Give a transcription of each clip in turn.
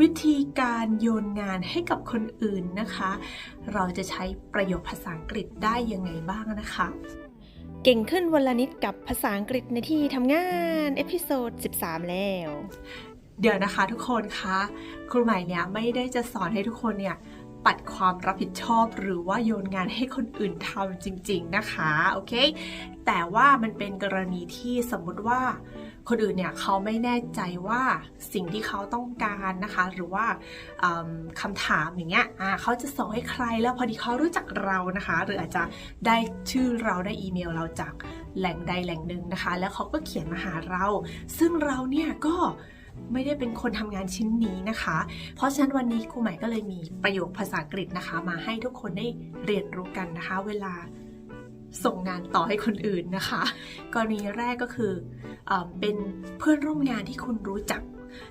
วิธีการโยนงานให้กับคนอื่นนะคะ เราจะใช้ประโยคภาษาอังกฤษได้ยังไงบ้างนะคะ เก่งขึ้นวันละนิดกับภาษาอังกฤษในที่ทำงานเอพิโซด 13 แล้ว เดี๋ยวนะคะทุกคนคะครูใหม่เนี่ยไม่ได้จะสอนให้ทุกคนเนี่ยปัดความรับผิดชอบหรือว่าโยนงานให้คนอื่นทำจริง ๆนะคะ โอเค แต่ว่ามันเป็นกรณีที่สมมุติว่า คนอื่นเนี่ยเขาไม่แน่ใจว่าสิ่งที่เขาต้องการนะคะ หรือว่าอืมคำถามอย่างเงี้ยเขาจะส่งให้ใครแล้วพอดีเขารู้จักเรานะคะ หรืออาจจะได้ชื่อเราได้อีเมลเราจากแหล่งใดแหล่งหนึ่งนะคะ แล้วเขาก็เขียนมาหาเรา ซึ่งเราเนี่ยก็ไม่ได้เป็นคนทำงานชิ้นนี้นะคะ เพราะฉะนั้นวันนี้ครูใหม่ก็เลยมีประโยคภาษาอังกฤษนะคะ มาให้ทุกคนได้เรียนรู้กันนะคะ เวลา ส่งงานต่อให้คนอื่นนะคะ กรณีแรกก็คือเอเป็นเพื่อนร่วมงานที่คุณรู้จัก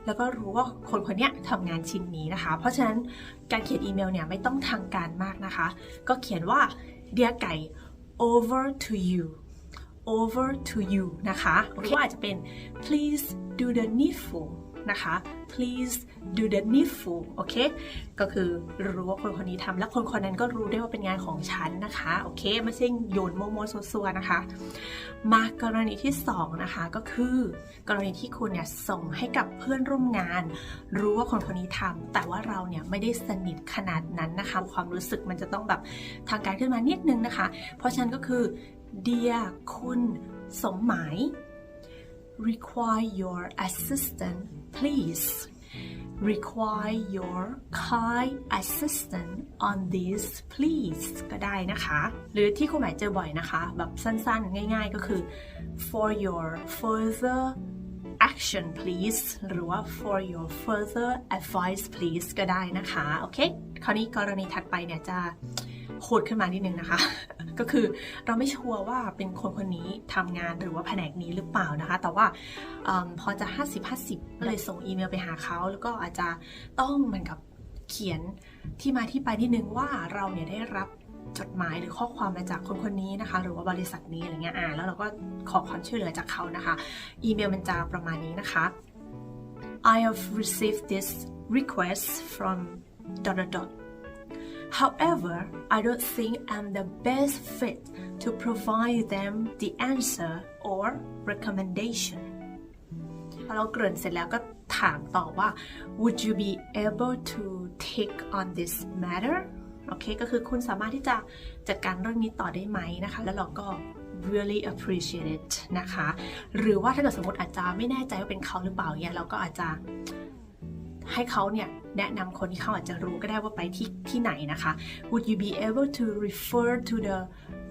แล้วก็รู้ว่าคนคนนี้ทำงานชิ้นนี้นะคะ เพราะฉะนั้นการเขียนอีเมลเนี่ยไม่ต้องทางการมากนะคะ ก็เขียนว่า dear ไก่ over to you over to you นะคะ หรือว่าอาจจะเป็น please do the needful นะคะ please do the needful โอเค ก็คือรู้ว่าคนคนนี้ทำและคนคนนั้นก็รู้ได้ว่าเป็นงานของฉันนะคะ โอเค ไม่ใช่โยนโมโมซัวๆนะคะ มากรณีที่สองนะคะ ก็คือกรณีที่คุณเนี่ยส่งให้กับเพื่อนร่วมงาน รู้ว่าคนคนนี้ทำแต่ว่าเราเนี่ยไม่ได้สนิทขนาดนั้นนะคะ ความรู้สึกมันจะต้องแบบทางการขึ้นมานิดนึงนะคะ เพราะฉะนั้นก็คือ dear คุณสมหมาย require your assistant please require your kind assistant on this please ก็ได้นะคะ หรือที่คุณหมายเจอบ่อยนะคะ แบบสั้นๆ ง่ายๆ ก็คือ for your further action please หรือว่า for your further advice please ก็ได้นะคะ โอเค คราวนี้กรณีถัดไปเนี่ยจะโหดขึ้นมานิดนึงนะคะ ก็คือเราไม่ชัวร์ว่าเป็นคนคนนี้ทำงานหรือว่าแผนกนี้หรือเปล่านะคะ แต่ว่าอพอจะ 50-50 ก็เลยส่งอีเมลไปหาเขา แล้วก็อาจจะต้องเหมือนกับเขียนที่มาที่ไปนิดนึงว่าเราเนี่ยได้รับจดหมายหรือข้อความมาจากคนคนนี้นะคะ หรือว่าบริษัทนี้อะไรเงี้ยอ่าแล้วเราก็ขอความช่วยเหลือจากเขานะคะ อีเมลมันจะประมาณนี้นะคะ I have received this request from dot dot dot However, I don't think I'm the best fit to provide them the answer or recommendation. พอเราเกริ่นเสร็จแล้วก็ถามต่อว่า Would you be able to take on this matter? โอเค ก็คือคุณสามารถที่จะจัดการเรื่องนี้ต่อได้ไหมนะคะ แล้วเราก็ really appreciate it นะคะ หรือว่าถ้าเกิดสมมติอาจจะไม่แน่ใจว่าเป็นเขาหรือเปล่าเนี่ยเราก็อาจจะ ให้เขาเนี่ยแนะนำคนที่เขาอาจจะรู้ก็ได้ว่าไปที่ที่ไหนนะคะ Would you be able to refer to the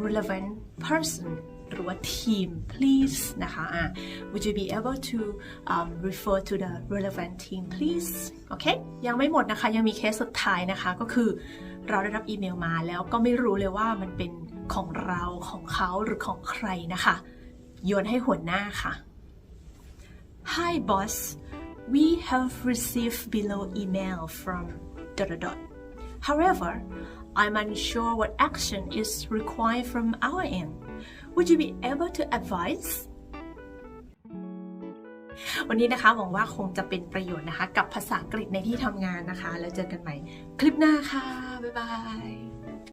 relevant person หรือว่า team please นะคะอะ Would you be able to um, refer to the relevant team please โอเค ยังไม่หมดนะคะ ยังมีเคสสุดท้ายนะคะ ก็คือเราได้รับอีเมลมาแล้วก็ไม่รู้เลยว่ามันเป็นของเราของเขาหรือของใครนะคะ โยนให้หัวหน้าค่ะ Hi boss we have received below email from dot dot dot. However, I'm unsure what action is required from our end. Would you be able to advise? วันนี้นะคะหวังว่าคงจะเป็นประโยชน์นะคะ กับภาษาอังกฤษในที่ทำงานนะคะ แล้วเจอกันใหม่คลิปหน้าค่ะ บ๊ายบาย